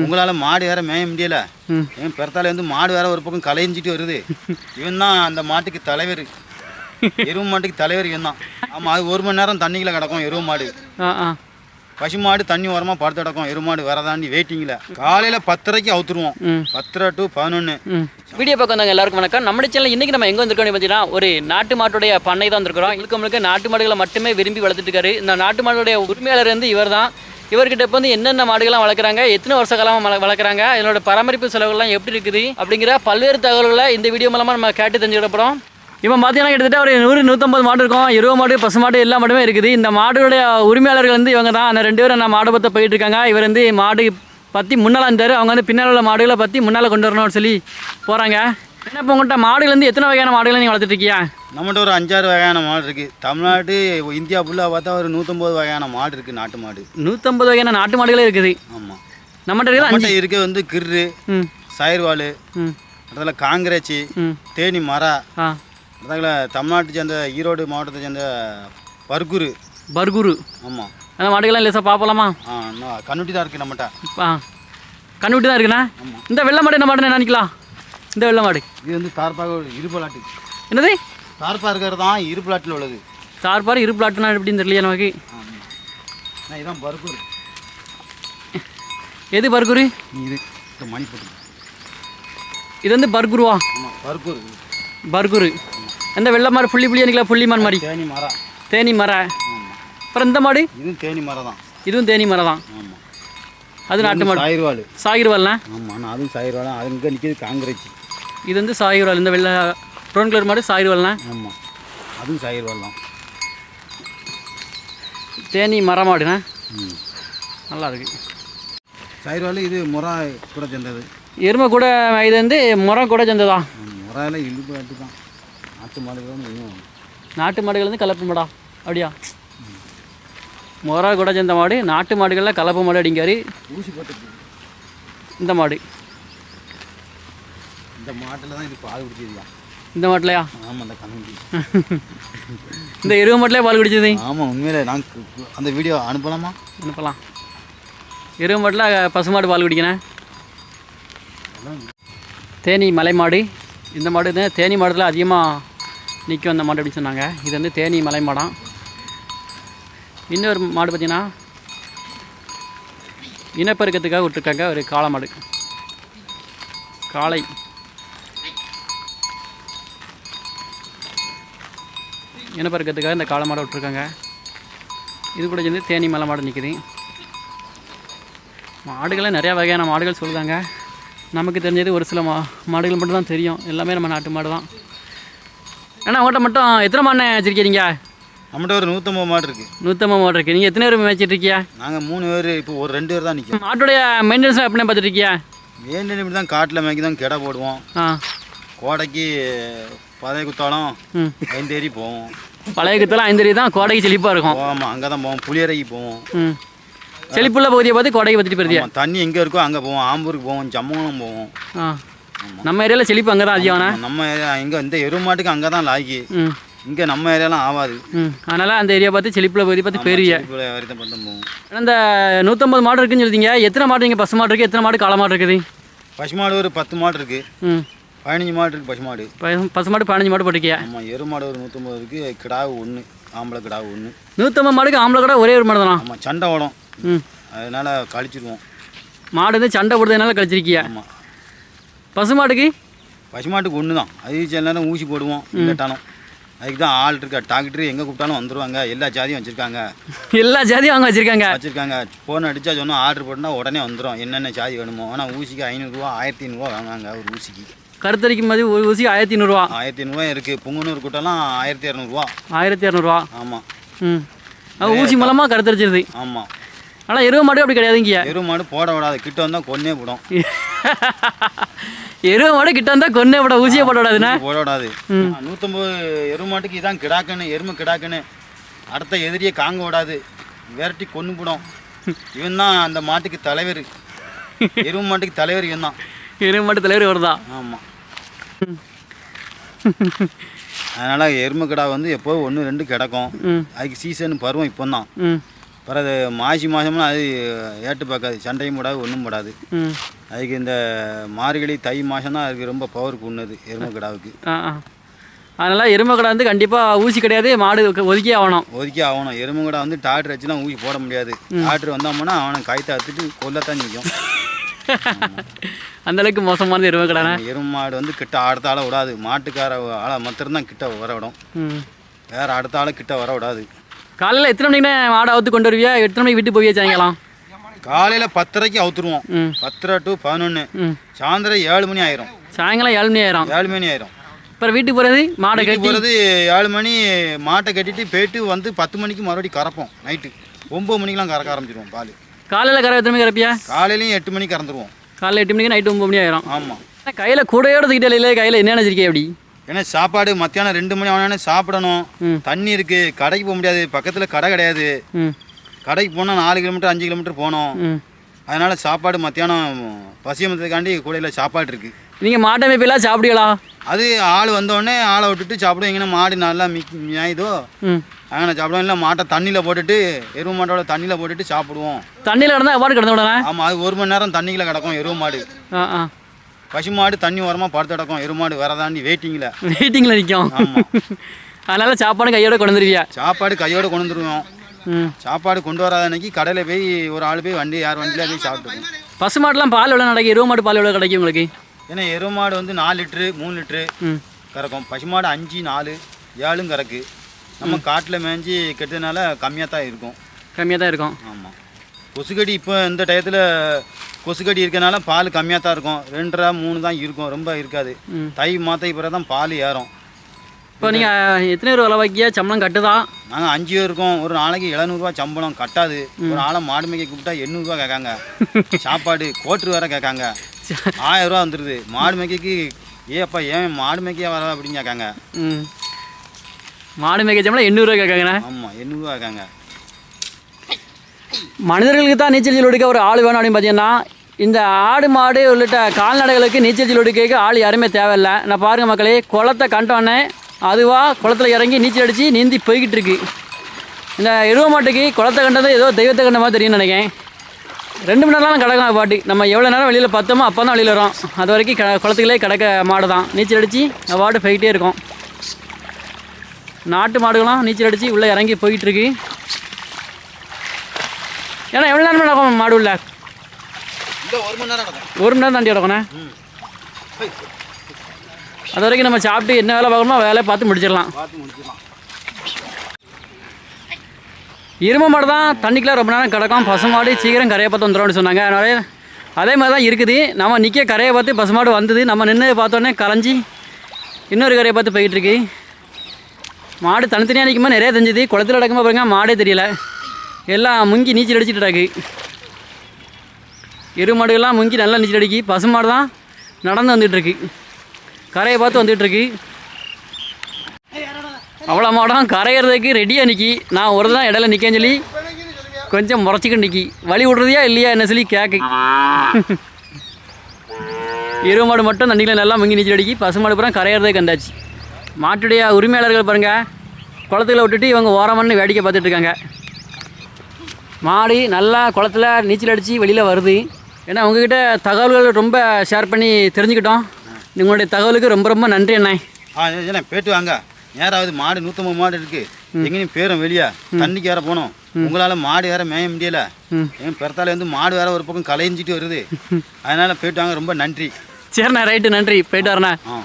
உங்களால் மாடு வேற மேய முடியல. என் பிறத்தால வந்து மாடு வேற ஒரு பக்கம் கலைஞ்சிட்டு வருது. இவன் தான் அந்த மாட்டுக்கு தலைவர். எருவு மாட்டுக்கு தலைவர் இவன் தான். ஆமாம் அது ஒரு மணி நேரம் தண்ணிக்குள்ள கிடக்கும் எருவு மாடு. பசு மாடு தண்ணி ஓரமாக படுத்து கிடக்கும் எருவு மாடு வெயிட்டிங்கில் காலையில் பத்தரைக்கு அவுத்துருவோம். பத்தரை டு பதினொன்று ம். வீடியோ பார்க்க வந்தவங்க எல்லாருக்கும் வணக்கம். நம்ம சேனல் இன்றைக்கி நம்ம எங்கே வந்திருக்கோம் பார்த்தீங்கன்னா ஒரு நாட்டு மாட்டுடைய பண்ணை தான் வந்திருக்கிறோம். இதுக்கு முழுக்க நாட்டு மாடுகளை மட்டுமே விரும்பி வளர்த்துட்டு இருக்காரு. இந்த நாட்டு மாடுடைய உரிமையாளர் வந்து இவர் தான் இவர்கிட்ட இப்போ வந்து என்னென்ன மாடுகள்லாம் வளர்க்குறாங்க? எத்தனை வருஷ காலமாக வளர்க்குறாங்க? இதனோட பராமரிப்பு செலவுகள்லாம் எப்படி இருக்குது? அப்படிங்கிற பல்வேறு தகவல்களை இந்த வீடியோ மூலமாக நம்ம கேட்டு தெரிஞ்சுக்கிட போகிறோம் இப்போ பார்த்தீங்கன்னா கிட்டத்தட்ட ஒரு நூறு நூற்றம்பது மாடு இருக்கும். இருபது மாடு பசு மாடு எல்லா மாடுமே இருக்குது. இந்த மாடுடைய உரிமையாளர்கள் வந்து இவங்க தான். அந்த ரெண்டு பேரும் நான் மாடு பற்ற போயிட்டு இருக்காங்க. இவர் வந்து மாடு பற்றி முன்னால் இருந்தார் அவங்க வந்து பின்னால் உள்ள மாடுகளை பற்றி முன்னால் கொண்டு வரணும்னு சொல்லி போகிறாங்க என்ன இப்போ உங்கள்கிட்ட மாடுகள் வந்து எத்தனை வகையான மாடுகளை நீங்கள் வளர்த்துட்டு இருக்கியா? நம்மகிட்ட ஒரு அஞ்சாறு வகையான மாடு இருக்குது தமிழ்நாடு இந்தியா ஃபுல்லாக பார்த்தா ஒரு நூற்றம்பது வகையான மாடு இருக்குது நாட்டு மாடு. நூற்றம்பது வகையான நாட்டு மாடுகளே இருக்குது. ஆமாம் நம்மகிட்ட அஞ்சு. இருக்க வந்து கிர்ரு சயிர்வால் அதில் காங்கிரேச்சி தேனி மரா அதில் தமிழ்நாட்டை சேர்ந்த ஈரோடு மாவட்டத்தை சேர்ந்த பர்குரு. பர்குரு. ஆமாம் அந்த மாடுகள்லாம் லேசாக பார்ப்பலாமா? ஆ கண்ணுட்டி தான் இருக்குது நம்மகிட்ட. ஆ. கண்ணுவிட்டு தான் இருக்குண்ணா? இந்த வெள்ளை மாடு என்ன மாடுன்னு நினைக்கலாம்? இந்த வெள்ளை மாடு இது வந்து தார்பாக இருபலாட்டு என்னது? தார்பா இருக்கிறது தான் இருபலாட்டில் உள்ளது. தார்பார் இரு பிளாட்டுனா எப்படின்னு தெரியலையா நமக்கு. இதான் பர்குரு எது பர்குரு இது மணி போட்டு இது வந்து பர்குருவா பர்குரு பர்குரு இந்த வெள்ளை மாடு? புள்ளி புள்ளி நினைக்கலாம் புள்ளிமான் மாதிரி. தேனி மரம் தேனி மர. அப்புறம் இந்த மாடு? இதுவும் தேனி மரம் தான். இதுவும் தேனி மரம் தான். அது நாட்டு மாடு. சாயிர்வாள் சாகிர்வால்ண்ணா ஆமாம் அதுவும் சாயிர்வாள் அது இங்கே நிற்கிது காங்கிரேச்சி இது வந்து சாகிர்வால் இந்த வெள்ளை ப்ரௌன் கலர் மாடு சாகிர்வால்ண்ணா ஆமாம் அதுவும் சாயிர்வாள் தான். தேனி மர மாடுண்ணா ம். நல்லா இருக்கு. சாயிர்வாள் இது முறா கூட சேர்ந்தது எருமை கூட இது வந்து முறம் கூட சேர்ந்ததா முறாயில் இழுப்பு காட்டு தான். நாட்டு மாடுகள் இன்னும் நாட்டு மாடுகள் வந்து கலப்பு மாடா? அப்படியா? முறை கூட சேர்ந்த மாடு நாட்டு மாடுகளில் கலப்பு மாடு அப்படிங்காரு ஊசி போட்டு இந்த மாடு. இந்த மாட்டில் தான் இது பால் குடிச்சதுயா இந்த மாட்டிலையா? ஆமாம் அந்த கண்ணுட்டி இந்த எருவு மாட்டிலே பால் குடிச்சது ஆமாம் உண்மையிலே நான் அந்த வீடியோ அனுப்பலாமா? அனுப்பலாம். எருவு மாட்டில் பசுமாடு பால் குடிக்கணும் தேனி மலை மாடு இந்த மாடு தான் தேனி மாடுல அதிகமாக நிற்கும் அந்த மாடு அப்படின்னு சொன்னாங்க. இது வந்து தேனி மலை மாடாம் இன்னொரு மாடு பார்த்தீங்கன்னா இனப்பெருக்கத்துக்காக விட்டுருக்காங்க ஒரு காளை மாடு. காளை. இனப்பெருக்கத்துக்காக இந்த காளை மாடை விட்டுருக்காங்க. இது கூட சேர்ந்து தேனி மலை மாடு நிற்குது மாடுகளே நிறையா வகையான மாடுகள் சொல்லுதாங்க நமக்கு தெரிஞ்சது ஒரு சில மா மாடுகள் மட்டும் தான் தெரியும். எல்லாமே நம்ம நாட்டு மாடு தான் ஏன்னா உங்கள்கிட்ட மட்டும் எத்தனை மாடு வச்சுருக்கீங்க? நம்மகிட்ட ஒரு நூற்றம்பது மாடு இருக்குது நூற்றம்பது மாடு இருக்குது நீங்கள் எத்தனை பேர் மேய்ச்சிட்டு இருக்கியா நாங்கள் மூணு பேர் இப்போ ஒரு ரெண்டு பேர் தான் நிற்கும் மாட்டுடைய மெயின்டெனன்ஸ் எப்படி பார்த்துட்டு இருக்கியா வேண்டிய இப்படி தான் காட்டில் மேய்க்கி தான் கிடா போடுவோம். ஆ. கோடைக்கு பதைய குத்தாலும் ஐந்தேரி போவோம். பழைய குத்தெல்லாம் ஐந்தறி தான் கோடைக்கு செழிப்பாக இருக்கும். போகாமல் அங்கே தான் போவோம். புளியரைக்கு போவோம். செழிப்புள்ள பகுதியை பார்த்து கோடைக்கு போயிருதியா ஆமாம், தண்ணி எங்கே இருக்கோ அங்கே போவோம். ஆம்பூருக்கு போவோம் ஜம்மங்கலம் போவோம். நம்ம ஏரியாவில் செழிப்பு அங்கே தான் அதிகம்ண்ணா நம்ம ஏரியா இங்கே இந்த எரு மாட்டுக்கு அங்கே தான் லாய்க்கு இங்கே நம்ம ஏரியாலாம் ஆகாது அதனால் அந்த ஏரியா பார்த்து செழிப்புள்ள பகுதி பார்த்து பெரிய இந்த நூற்றம்பது மாடு இருக்குன்னு சொல்லிட்டீங்க. எத்தனை மாடு இங்கே பசு மாடு இருக்குது எத்தனை மாடு காளை மாடு இருக்குது? பசு மாடு ஒரு பத்து மாடு இருக்குது பதினஞ்சு மாடு இருக்குது பசு மாடு. பசு மாடு பதினஞ்சு மாடு போட்டிருக்கியா? ஆமாம் எரு மாடு ஒரு நூற்றம்பது இருக்குது கிடாவு ஒன்று ஆம்பளை கிடாவு ஒன்று நூற்றம்பது மாடுக்கு ஆம்பளை கூட ஒரே ஒரு மாடு தானா ஆமாம் சண்டை ஓடும். ம். அதனால் கழிச்சிடுவோம் மாடு வந்து சண்டை போடுறதுனால கழிச்சிருக்கியா? ஆமாம் பசு மாடுக்கு? பசு மாட்டுக்கு ஒன்று தான் அது சில நேரம் ஊசி போடுவோம் இல்லாட்டாலும். அதுக்கு தான் ஆள் இருக்கா டாக்டர் எங்கே கூப்பிட்டாலும் வந்துருவாங்க. எல்லா ஜாதியும் வச்சுருக்காங்க. எல்லா ஜாதியும் அவங்க வச்சுருக்காங்க? வச்சுருக்காங்க. ஃபோன் அடித்தா சொன்னால் ஆர்டர் போட்டால் உடனே வந்துடும் என்னென்ன ஜாதி வேணுமோ. ஆனால் ஊசிக்கு ஐநூறுரூவா ஆயிரத்தி ஐநூறுரூவா வாங்குவாங்க ஒரு ஊசிக்கு. கருத்தரிக்கும் மாதிரி ஒரு ஊசி ஆயிரத்தி ஐநூறுரூவா ஆயிரத்தி ஐநூறுரூவா இருக்குது புங்கனூர் கூட்டம்லாம் ஆயிரத்தி இரநூறுவா ஆயிரத்தி இரநூறுவா ஆமாம் ம். அது ஊசி மூலமாக கருத்தரிச்சிருது. ஆமாம் ஆனால் எருவு மாடு அப்படி கிடையாதுங்க எரு மாடு போட விடாது. கிட்ட வந்தால் கொன்னே போடும். எருவு மாடு கிட்ட வந்தால் கொன்னே போட ஊசியை போட விடாதுண்ணா. போட விடாது. நூற்றம்பது எரு மாட்டுக்கு இதான் கிடாக்குன்னு எருமை கிடாக்குன்னு. அடுத்த எதிரியை காங்க விடாது. விரட்டி கொண்டு போடும். இவன் தான் அந்த மாட்டுக்கு தலைவர். எருமை மாட்டுக்கு தலைவர் இவன் தான். எருவு மாட்டு தலைவர் வருதா ஆமாம் அதனால் எருமை கிடா வந்து எப்போ ஒன்று ரெண்டு கிடக்கும். அதுக்கு சீசன் பருவம் இப்போ தான் அது மாசி மாதம்னா அது ஏட்டு பார்க்காது சண்டையும் போடாது ஒன்றும் போடாது. அதுக்கு இந்த மார்கழி தை மாதம் தான் அதுக்கு ரொம்ப பவருக்கு உண்ணது எருமை கிடாவுக்கு. அதனால் எருமை கடை வந்து கண்டிப்பாக ஊசி கிடையாது மாடு ஒதுக்கி- ஆகணும். ஒதுக்கி ஆகணும். எருமை கிடா வந்து டாக்டர் வச்சுலாம் ஊசி போட முடியாது. டாக்டர் வந்தோம்னா அவனை கைத்தை அறுத்துட்டு கொல்லத்தான் நிற்கும். அந்த அளவுக்கு மோசமானது எருமை கடைண்ணே எருமை மாடு வந்து கிட்ட அடுத்த ஆளை விடாது. மாட்டுக்கார ஆளை மாத்திரம்தான் கிட்ட வர விடும். வேற அடுத்த ஆளை கிட்ட வர விடாது. காலையில் எத்தனை மணிக்குண்ணே மாடை அவுத்து கொண்டு வருவியா? எத்தனை மணிக்கு வீட்டுக்கு போவியா சாயங்காலம்? காலையில் பத்தரைக்கு அவுத்துருவோம். பத்தரை டு பதினொன்று சாயந்தரம் ஏழு மணி ஆயிரும். சாயங்காலம் ஏழு மணி ஆயிரும். ஏழு மணி ஆயிரும். அப்புறம் வீட்டுக்கு போகிறது மாடை கட்டி? போகிறது ஏழு மணி. மாட்டை கட்டிட்டு போயிட்டு வந்து பத்து மணிக்கு மறுபடியும் கறப்போம். நைட்டு. ஒம்பது மணிக்கெலாம் கறக்க ஆரம்பிச்சிருவோம் பால். காலையில் கரை எத்தனை மணி கறப்பியா காலையிலையும் எட்டு மணிக்கு கறந்துருவோம். காலையில் எட்டு மணிக்கு நைட்டு ஒம்பது மணி ஆயிரும். ஆமாம் கையில் கூடையோட தூக்கிட்டே இல்லை கையில் என்ன நினச்சிருக்கே அப்படி? ஏன்னா சாப்பாடு மத்தியானம் ரெண்டு மணி ஆனோடனே சாப்பிடணும். தண்ணி இருக்குது கடைக்கு போக முடியாது பக்கத்தில் கடை கிடையாது. கடைக்கு போனால் நாலு கிலோமீட்டர் அஞ்சு கிலோமீட்டர் போகணும். அதனால் சாப்பாடு மத்தியானம் பசியமத்துக்காண்டி கூடையில் சாப்பாடு இருக்குது நீங்கள் மாட்டை மேய்ப்பெல்லாம் சாப்பிடுவீங்களா? அது ஆள் வந்தோடனே ஆளை விட்டுட்டு சாப்பிடுவோம். எங்கன்னா மாடு நல்லா மிக் மேயுதோ அங்கே சாப்பிடுவோம் இல்லை மாட்டை தண்ணியில் போட்டுட்டு எருவு மாட்டோட தண்ணியில் போட்டுட்டு சாப்பிடுவோம். தண்ணியில் கிடந்தா எவ்வாறு கிடந்து விடனே ஆமாம் அது ஒரு மணி நேரம் தண்ணிக்குள்ள கிடக்கும் எருவு மாடு. பசு மாடு தண்ணி ஓரமாக படுத்து கிடக்கும் எருவு மாடு தாண்டி வெயிட்டிங்கில் வெயிட்டிங்கில் நிற்கும் அதனால் சாப்பாடு கையோட கொண்டு வந்துருவியா? சாப்பாடு கையோடு கொண்டு வந்துருவோம். சாப்பாடு கொண்டு வராத அன்னைக்கு கடையில் போய் ஒரு ஆள் போய் வண்டி யார் வண்டியில் போய் சாப்பிட்டுருவோம் பசு மாடுலாம் பால் எவ்வளோ கிடைக்கும் இருபது மாடு பால் எவ்வளோ கிடைக்கும் உங்களுக்கு? ஏன்னா எருவு மாடு வந்து நாலு லிட்ரு மூணு லிட்ரு கறக்கும். பசு மாடு அஞ்சு நாலு ஏழும் கறக்கு. நம்ம காட்டில் மேய்ஞ்சி கெட்டதுனால கம்மியாக தான் இருக்கும். கம்மியாக தான் இருக்கும். ஆமாம் கொசுக்கடி இப்போ இந்த டயத்தில் கொசுக்கடி இருக்கனால பால் கம்மியாக தான் இருக்கும். ரெண்டரை மூணு தான் இருக்கும். ரொம்ப இருக்காது. தை மாத்த பிறகு தான் பால் ஏறும். இப்போ நீங்கள் எத்தனை ரூபா வைக்கிய சம்பளம் கட்டுதா? நாங்கள் அஞ்சு பேர் இருக்கோம். ஒரு நாளைக்கு எழுநூறுவா சம்பளம் கட்டாது. ஒரு ஆளை மாடு மேய்க்க கூப்பிட்டா எண்ணூறுரூவா கேட்காங்க. சாப்பாடு கோட்ரு வேற கேட்காங்க. ஆயிரம் ரூபா வந்துடுது மாடு மேய்க்கக்கு ஏ அப்பா ஏன் மாடு மேய்க்க வர அப்படின்னு கேட்காங்க. மாடு மேய்க்க சம்பளம் எண்ணூறுரூவா கேட்காங்கண்ணே ஆமாம் எண்ணூறுவா கேட்காங்க மனிதர்களுக்கு தான் நீச்சல் ஒடுக்க ஒரு ஆள் வேணும் அப்படின்னு பார்த்தீங்கன்னா இந்த ஆடு மாடு உள்ளிட்ட கால்நடைகளுக்கு நீச்சல் ஜில் ஒடுக்க ஆள் யாருமே தேவையில்லை. நான் பாருங்கள் மக்களே குளத்தை கண்டோன்னே அதுவாக குளத்துல இறங்கி நீச்சல் அடித்து நீந்தி போய்கிட்டு இருக்கு. இந்த எருவ மாட்டுக்கு குளத்தை கண்டது ஏதோ தெய்வத்தை கண்ட மாதிரி தெரியும்னு நினைக்கிறேன். ரெண்டு மணி நேரம் கிடக்கும் பாட்டு நம்ம எவ்வளோ நேரம் வெளியில் பார்த்தோமோ அப்போ தான் வெளியில் வரோம். அது வரைக்கும் க குளத்துக்குள்ளே கிடக்க மாடு தான் நீச்சல் அடித்து பாட்டு போய்கிட்டே இருக்கும். நாட்டு மாடுகளும் நீச்சல் அடித்து உள்ளே இறங்கி போய்கிட்டு இருக்கு ஏன்னா எவ்வளோ நேரம் நடக்கும் மாடு உள்ள ஒரு மணி நேரம் ஒரு மணி நேரம் தாண்டி கிடக்கணே அது வரைக்கும் நம்ம சாப்பிட்டு என்ன வேலை பார்க்கணுமோ வேலையை பார்த்து முடிச்சிடலாம். இரும்பு மாடு தான் தண்ணிக்குள்ளே ரொம்ப நேரம் கிடக்கும். பசுமாடு சீக்கிரம் கரையை பார்த்து வந்துடும்னு சொன்னாங்க. அதனால அதே மாதிரி தான் இருக்குது. நம்ம நிற்க கரையை பார்த்து பசுமாடு வந்தது. நம்ம நின்று பார்த்தோன்னே கரைஞ்சி இன்னொரு கரையை பார்த்து போயிட்டு இருக்கு மாடு தனித்தனியாக நிற்கும்போது நிறைய தெரிஞ்சுது. குளத்துல நடக்கும்போது பாருங்க மாடே தெரியல. எல்லாம் முங்கி நீச்சல் அடிச்சிட்டு கிடக்கு இரு மாடுகள்லாம் முங்கி நல்லா நீச்சல் அடிக்கி பசுமாடு தான் நடந்து வந்துட்டு இருக்கு. கரையை பார்த்து வந்துட்டு இருக்கு. அவ்வளோ மாடம் கரையிறதுக்கு ரெடியாக நிற்கி நான் ஒரு தான் இடையில நிற்கேன்னு சொல்லி கொஞ்சம் முறைச்சிக்கிட்டு நிற்கி வழி விட்றதையா இல்லையா என்ன சொல்லி கேக்கு. இரு மாடு மட்டும் தண்ணியில் நல்லா முங்கி நீச்சல் அடிக்கி பசு மாடு பூரா கரையிறதே கண்டாச்சு. மாட்டுடைய உரிமையாளர்கள் பாருங்கள் குளத்துல விட்டுட்டு இவங்க ஓரமன்னு வேடிக்கை பார்த்துட்டு இருக்காங்க. மாடு நல்லா குளத்துல நீச்சல் அடித்து வெளியில் வருது. ஏன்னா உங்ககிட்ட தகவல்கள் ரொம்ப ஷேர் பண்ணி தெரிஞ்சுக்கிட்டோம். உங்களுடைய தகவலுக்கு ரொம்ப ரொம்ப நன்றி அண்ணே. ஆ ஏன்னா போயிட்டு வாங்க. நேராவது மாடு நூற்றம்பது மாடு இருக்கு. எங்கேயும் பேரும் வெளியே. தண்ணிக்கு வேற போகணும். உங்களால் மாடு வேற மேய முடியல. என் பிறத்தால வந்து மாடு வேற ஒரு பக்கம் கலைஞ்சிட்டு வருது. அதனால போயிட்டு வாங்க ரொம்ப நன்றி. சரிண்ணா ரைட்டு நன்றி. போயிட்டு வரேண்ணா. ஆ.